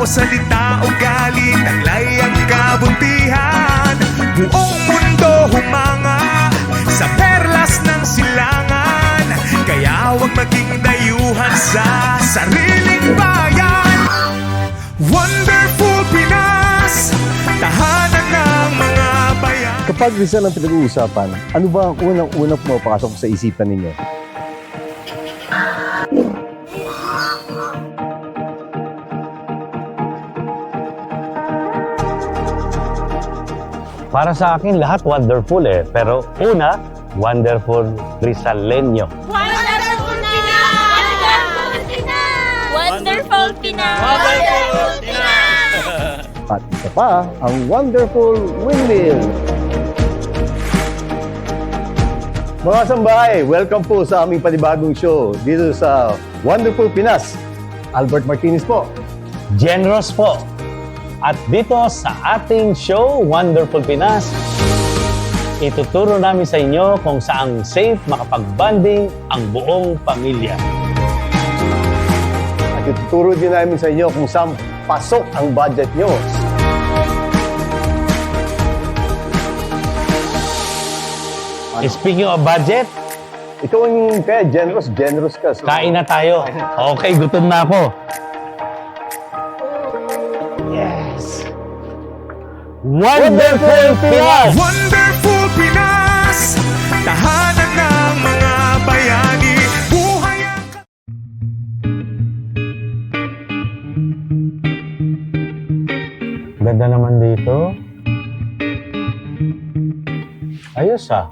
o salita o galit Taglay ang kabutihan Buong mundo humanga Sa perlas ng silangan. Kaya huwag maging dayuhan sa sariling bayan. Wonderful Pinas Tahanan ng mga bayan. Kapag Rizal ang pinag-uusapan, ano ba ang unang-unang pumapasok sa isipan ninyo? Para sa akin, lahat wonderful eh. Pero una, wonderful Rizaleño. Wonderful Pinas! Wonderful Pinas! Wonderful Pinas! At isa pa, ang Wonderful Windmill. Mga sambahay, welcome po sa aming panibagong show dito sa Wonderful Pinas. Albert Martinez po. Generous po. At dito sa ating show, Wonderful Pinas, ituturo namin sa inyo kung saang safe makapag-banding ang buong pamilya. At ituturo din namin sa inyo kung saan pasok ang budget nyo. Speaking of budget, Ikaw ang kaya generous, generous ka. So, kain na tayo. Okay, gutom na ako. Wonderful Pinas! Wonderful Pinas Tahanan ng mga bayani Buhay ang Ganda naman dito. Ayos ah.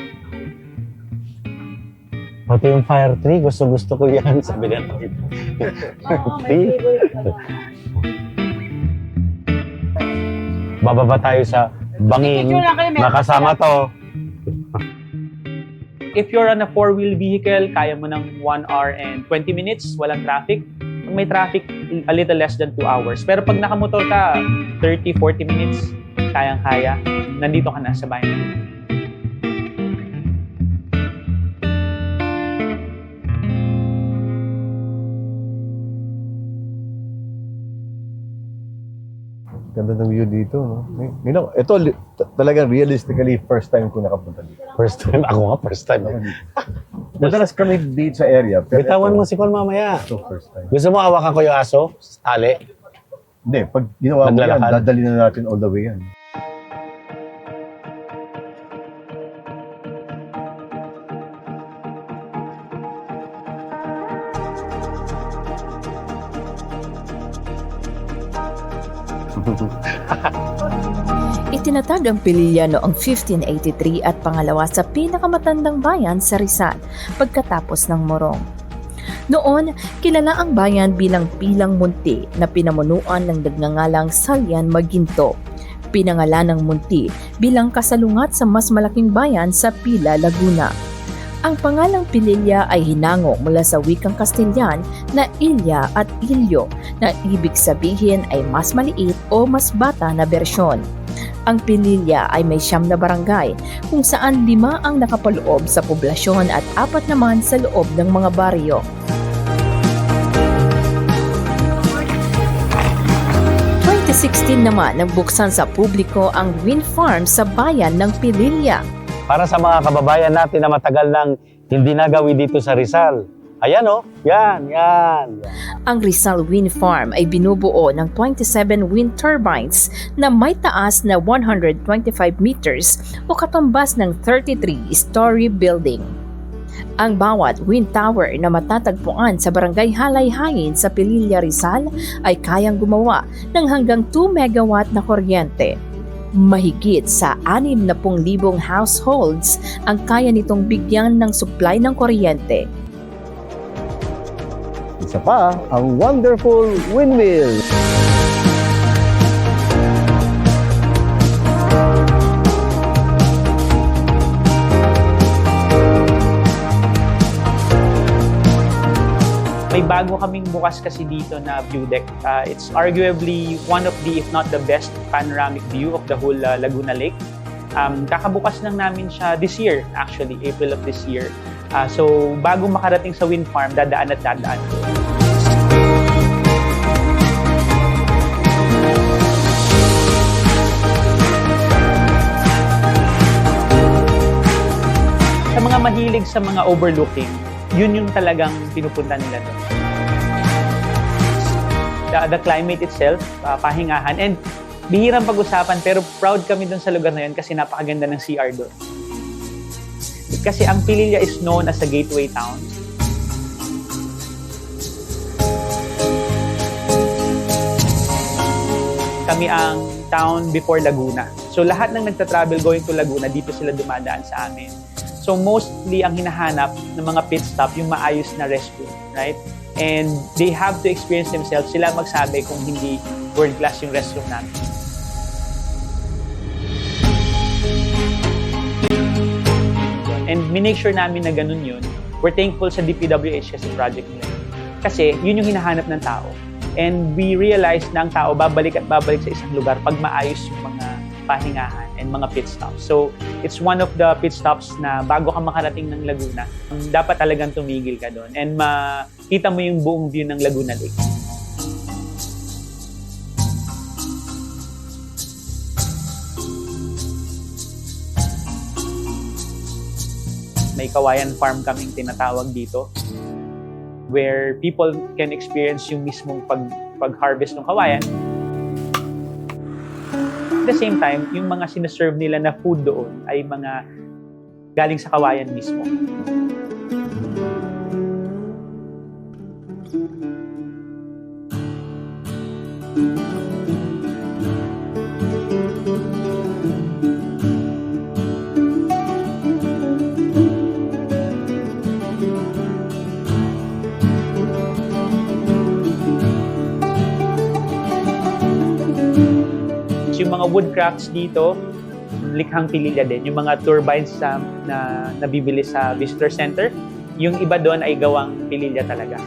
Pati yung fire tree, gusto-gusto ko yan. Sabi niya. tree. Bababa tayo sa bangin. Nakasama to. If you're on a four-wheel vehicle, kaya mo ng 1 hour and 20 minutes, walang traffic. Pag may traffic, a little less than 2 hours. Pero pag nakamotor ka, 30-40 minutes, kayang-kaya. Nandito ka na sa bayan. Ganda ng view dito, no? You know, ito li- t- talagang realistically first time ko nakapunta dito. First time. Ako nga, first time. Madalas kami dito sa area. Pero Bitawan ito, mo si Con mamaya. Ito first time. Gusto mo hawakan ko yung aso? Tali? Hindi, pag ginawa mo yan, Naglalakad? dadali na natin all the way yan. Itinatag ang Pililya noong 1583 at pangalawa sa pinakamatandang bayan sa Rizal pagkatapos ng Morong. Noon, kilala ang bayan bilang Pilang Munti na pinamunuan ng nagngangalang Salyan Maginto. Pinangalan ng Munti bilang kasalungat sa mas malaking bayan sa Pila, Laguna. Ang pangalang Pililya ay hinango mula sa wikang Kastilyan na Ilya at Ilyo na ibig sabihin ay mas maliit o mas bata na bersyon. Ang Pililya ay may siyam na barangay kung saan lima ang nakapaloob sa poblasyon at apat naman sa loob ng mga baryo. ...2016 naman nang buksan sa publiko ang wind farm sa bayan ng Pililya. Para sa mga kababayan natin na matagal nang hindi nagawi dito sa Rizal. Ayan oh, yan, yan. yan. Ang Rizal Wind Farm ay binubuo ng 27 wind turbines na may taas na 125 meters o katumbas ng 33-story building. Ang bawat wind tower na matatagpuan sa Barangay Halayhayin sa Pililla Rizal ay kayang gumawa ng hanggang 2 megawatt na kuryente. Mahigit sa 60,000 households ang kaya nitong bigyan ng supply ng kuryente Isa pa, ang Wonderful Windmill. bago kaming bukas kasi dito na view deck, uh, it's arguably one of the, if not the best panoramic view of the whole uh, Laguna Lake. Um, kakabukas lang namin siya this year, actually, April of this year. Uh, so, bago makarating sa wind farm, dadaan at dadaan. Sa mga mahilig sa mga overlooking, yun yung talagang pinupunta nila doon. The, the climate itself, uh, pahingahan, and bihirang pag-usapan pero proud kami doon sa lugar na yun kasi napakaganda ng CR doon. Kasi ang Pililla is known as a gateway town. Kami ang town before Laguna. So lahat ng nagta-travel going to Laguna, dito sila dumadaan sa amin. So mostly ang hinahanap ng mga pit stop yung maayos na restroom, right? And they have to experience themselves. Sila magsabi kung hindi world class yung restroom namin. And minake sure namin na ganun yun. We're thankful sa DPWH kasi project nila. Kasi yun yung hinahanap ng tao. And we realize na ang tao babalik at babalik sa isang lugar pag maayos yung mga pahingahan and mga pit stops. So, it's one of the pit stops na bago ka makarating ng Laguna, dapat talagang tumigil ka doon and makita mo yung buong view ng Laguna Lake. May kawayan farm kaming tinatawag dito where people can experience yung mismong pag, pag-harvest ng kawayan. The same time, yung mga sinaserve nila na food doon ay mga galing sa kawayan mismo. So, yung mga woodcrafts dito, likhang pililya din. Yung mga turbines sa, na nabibili sa visitor center, yung iba doon ay gawang pililya talaga.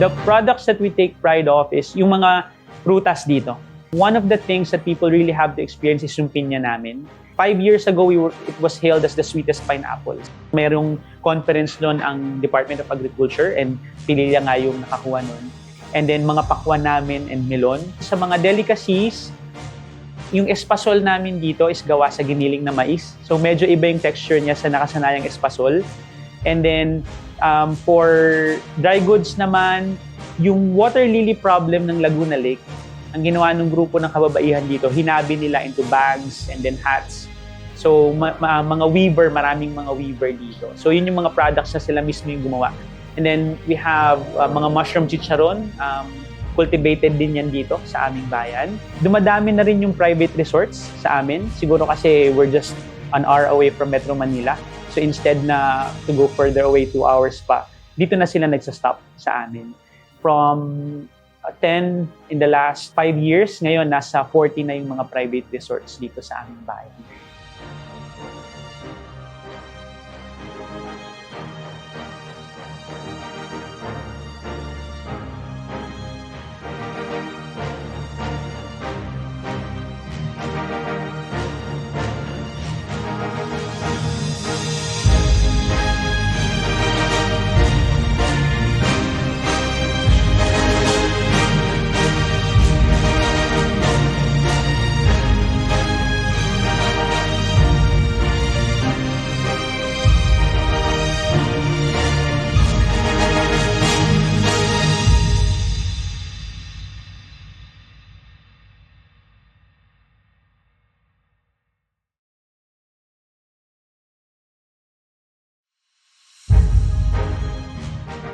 The products that we take pride of is yung mga prutas dito. One of the things that people really have to experience is yung pinya namin. Five years ago, we were, it was hailed as the sweetest pineapple. Mayroong conference doon ang Department of Agriculture and Pililla nga yung nakakuha noon. And then mga pakwan namin and melon. Sa mga delicacies, yung espasol namin dito is gawa sa giniling na mais. So medyo iba yung texture niya sa nakasanayang espasol. And then um, for dry goods naman, yung water lily problem ng Laguna Lake, ang ginawa ng grupo ng kababaihan dito, hinabi nila into bags and then hats. So, ma- ma- mga weaver, maraming mga weaver dito. So, yun yung mga products na sila mismo yung gumawa. And then, we have uh, mga mushroom chicharon. Um, cultivated din yan dito sa aming bayan. Dumadami na rin yung private resorts sa amin. Siguro kasi we're just an hour away from Metro Manila. So, instead na to go further away, two hours pa, dito na sila nagsa-stop sa amin. From 10 in the last 5 years, ngayon nasa 40 na yung mga private resorts dito sa aming bayan.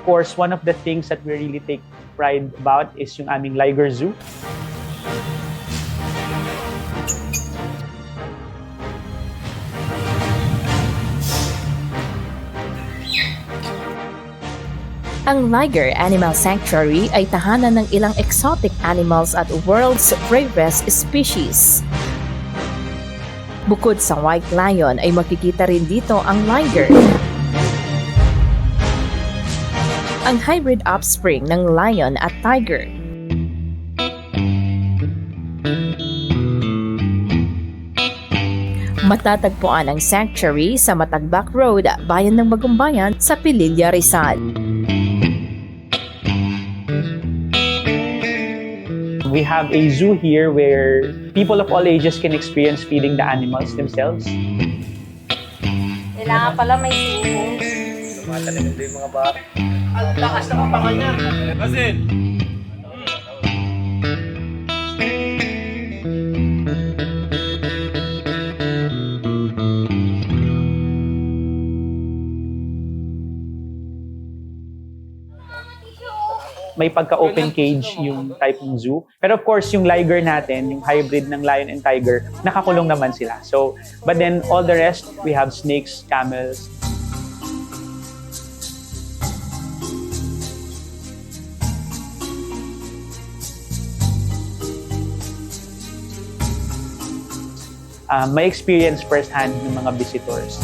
Course, one of the things that we really take pride about is yung aming Liger Zoo. Ang Liger Animal Sanctuary ay tahanan ng ilang exotic animals at world's rarest species. Bukod sa white lion ay makikita rin dito ang liger. Ang hybrid offspring ng lion at tiger. Matatagpuan ang sanctuary sa Matagbak Road, Bayan ng Bagumbayan sa Pililla, Rizal. we have a zoo here where people of all ages can experience feeding the animals themselves. Kailangan pala may singing. May pagka-open cage yung type ng zoo. Pero of course, yung liger natin, yung hybrid ng lion and tiger, nakakulong naman sila. So, but then all the rest, we have snakes, camels. Uh, may experience firsthand ng mga visitors.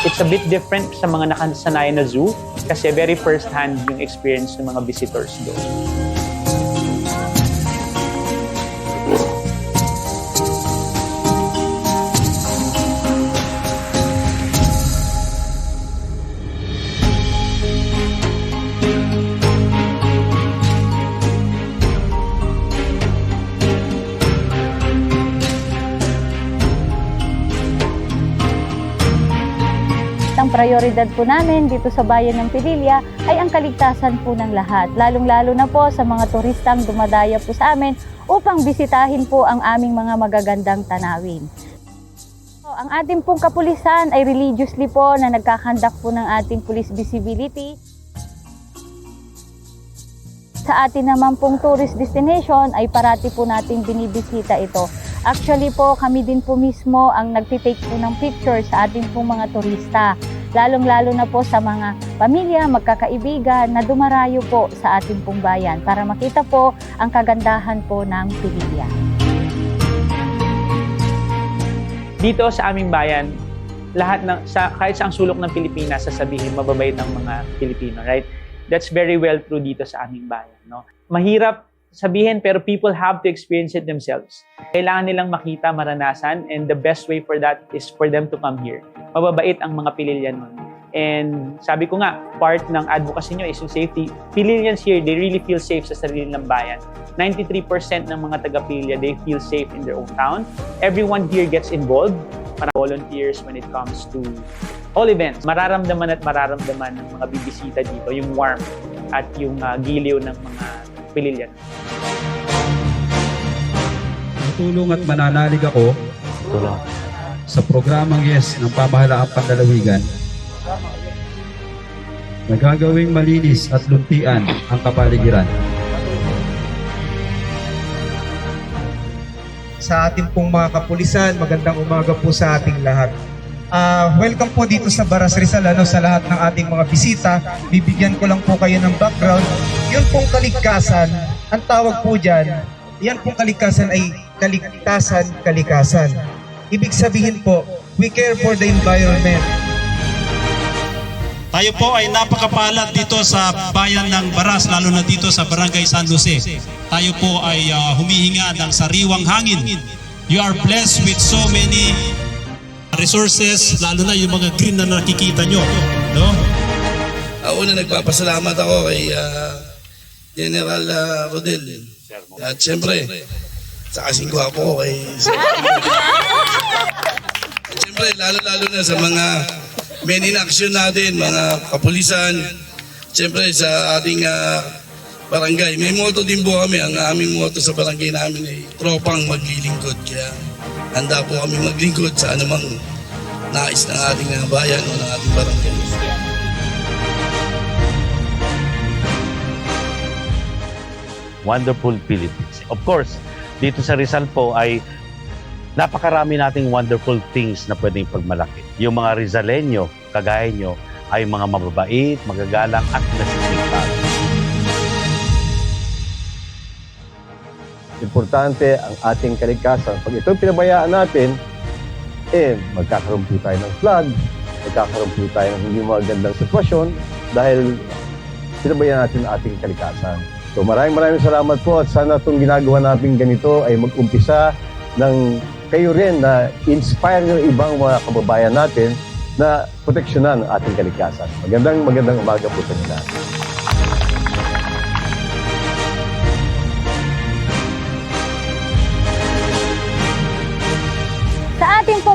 it's a bit different sa mga nakasanayan na zoo kasi very first hand yung experience ng mga visitors doon. Prioridad po namin dito sa bayan ng Pililla ay ang kaligtasan po ng lahat, lalong-lalo na po sa mga turistang dumadaya po sa amin upang bisitahin po ang aming mga magagandang tanawin. So, ang ating pong kapulisan ay religiously po na nagkakandak po ng ating police visibility. Sa atin naman pong tourist destination ay parati po nating binibisita ito. Actually po, kami din po mismo ang nagtitake po ng picture sa ating pong mga turista. Lalong-lalo na po sa mga pamilya, magkakaibigan na dumarayo po sa ating pong bayan para makita po ang kagandahan po ng Pililla. Dito sa aming bayan, lahat ng sa kahit sa ang sulok ng Pilipinas sasabihin mababait ng mga Pilipino, right? That's very well true dito sa aming bayan, no? Mahirap sabihin pero people have to experience it themselves. Kailangan nilang makita, maranasan and the best way for that is for them to come here. Mababait ang mga Pililyan nun. And sabi ko nga, part ng advocacy nyo is yung safety. Pililians here, they really feel safe sa sarili ng bayan. 93% ng mga taga-Pilya, they feel safe in their own town. Everyone here gets involved. Para volunteers when it comes to all events. Mararamdaman at mararamdaman ng mga bibisita dito yung warmth at yung uh, giliw ng mga Pililyan. Tutulong at mananalig ako sa programang Yes ng Pamahalaang Panlalawigan na gagawing malinis at luntian ang kapaligiran. sa ating pong mga kapulisan. Magandang umaga po sa ating lahat. Ah, welcome po dito sa Baras Rizal ano, sa lahat ng ating mga bisita. Bibigyan ko lang po kayo ng background. Yun pong kaligkasan, ang tawag po dyan, yan pong kaligkasan ay kaligtasan, kalikasan. Ibig sabihin po, we care for the environment. Tayo po ay napakapalad dito sa bayan ng Baras, lalo na dito sa Barangay San Jose. Tayo po ay ah, humihinga ng sariwang hangin. You are blessed with so many resources, lalo na yung mga green na nakikita nyo. No? Uh, una, nagpapasalamat ako kay ah, General ah, Rodel. At siyempre, sa kasing gwapo ko kay... At lalo-lalo na sa mga men in action natin, mga kapulisan. Siyempre, sa ating ah, barangay. May motto din po kami. Ang aming motto sa barangay namin ay tropang maglilingkod. Kaya handa po kami maglingkod sa anumang nais ng ating ah, bayan o ng ating barangay. Wonderful Philippines. Of course, dito sa Rizal po ay napakarami nating wonderful things na pwedeng pagmalaki. Yung mga Rizalenyo, kagaya nyo, ay mga mababait, magagalang at nasisipag. Importante ang ating kaligtasan. Pag ito pinabayaan natin, eh, magkakaroon po tayo ng flood, magkakaroon po tayo ng hindi magandang sitwasyon dahil pinabayaan natin ang ating kaligtasan. So maraming maraming salamat po at sana itong ginagawa natin ganito ay mag-umpisa ng kayo rin na inspire yung ibang mga kababayan natin na proteksyonan ang ating kalikasan. Magandang magandang umaga po sa inyo.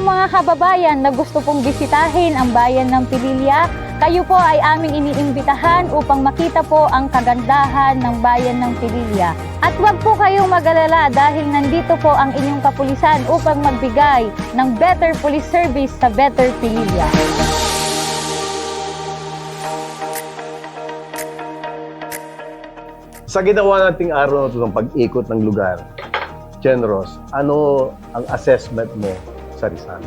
Mga kababayan na gusto pong bisitahin ang bayan ng Pililya, kayo po ay aming iniimbitahan upang makita po ang kagandahan ng bayan ng Pililya. At huwag po kayong mag-alala dahil nandito po ang inyong kapulisan upang magbigay ng better police service sa Better Pililya. Sa ginawa nating araw na ito ng pag-ikot ng lugar, Generos, ano ang assessment mo sa Rizal?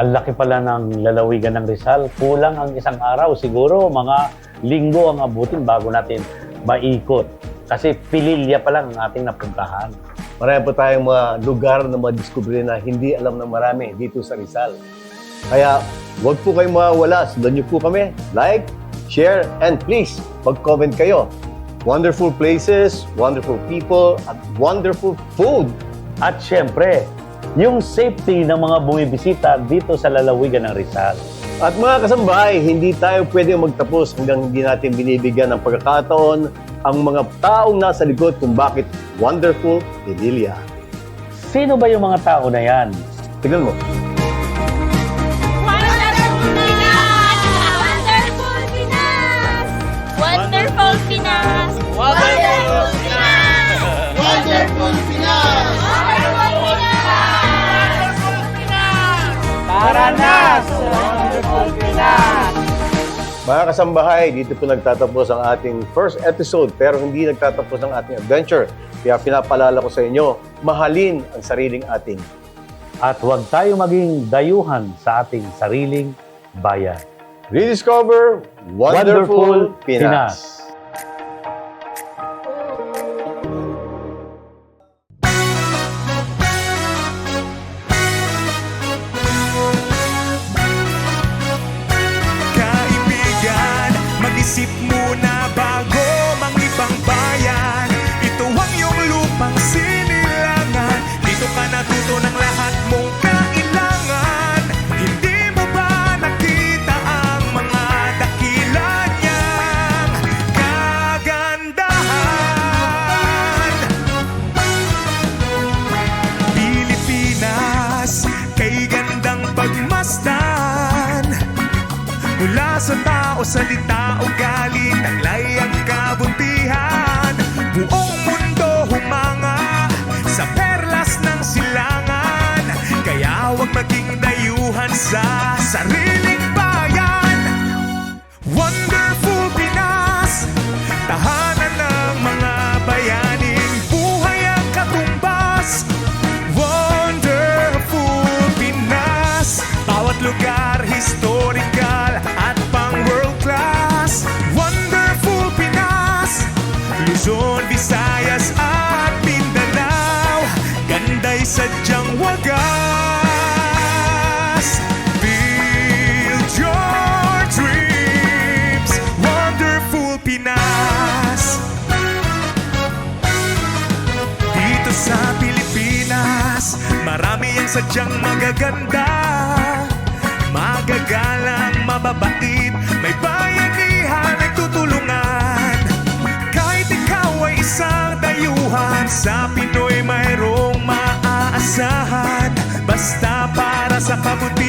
Ang laki pala ng lalawigan ng Rizal. Kulang ang isang araw. Siguro mga linggo ang abutin bago natin maikot. Kasi pililya pa lang ang ating napuntahan. Marami pa tayong mga lugar na madiskubre na hindi alam ng marami dito sa Rizal. Kaya huwag po kayong mawawala. Sundan niyo po kami. Like, share, and please, mag-comment kayo. Wonderful places, wonderful people, at wonderful food. At syempre, yung safety ng mga bumibisita dito sa lalawigan ng Rizal. At mga kasambahay, hindi tayo pwede magtapos hanggang hindi natin binibigyan ng pagkakataon ang mga taong nasa likod kung bakit wonderful Pililya. Sino ba yung mga tao na yan? Tignan mo. Wonderful Pinas! Wonderful Pinas! Wonderful Pinas! Tara na sa Wonderful Pinas! Mga kasambahay, dito po nagtatapos ang ating first episode pero hindi nagtatapos ang ating adventure. Kaya pinapalala ko sa inyo, mahalin ang sariling ating. At huwag tayo maging dayuhan sa ating sariling bayan. Rediscover Wonderful, Pinas. Kaibigan, salita, ugali, taglay ang kabutihan Buong mundo humanga sa perlas ng silangan. Kaya huwag maging dayuhan sa sariling bayan. Wonderful Pinas, tahanan ng mga bayaning buhay ang katumbas. Wonderful Pinas Bawat lugar historical Luzon, Visayas at Mindanao. Ganda'y sadyang wagas. Build your dreams Wonderful Pinas. Dito sa Pilipinas Marami ang sadyang magaganda. Magagalang, mababait May bayanihan Sa Pinoy mayroong maaasahan. Basta para sa kabuti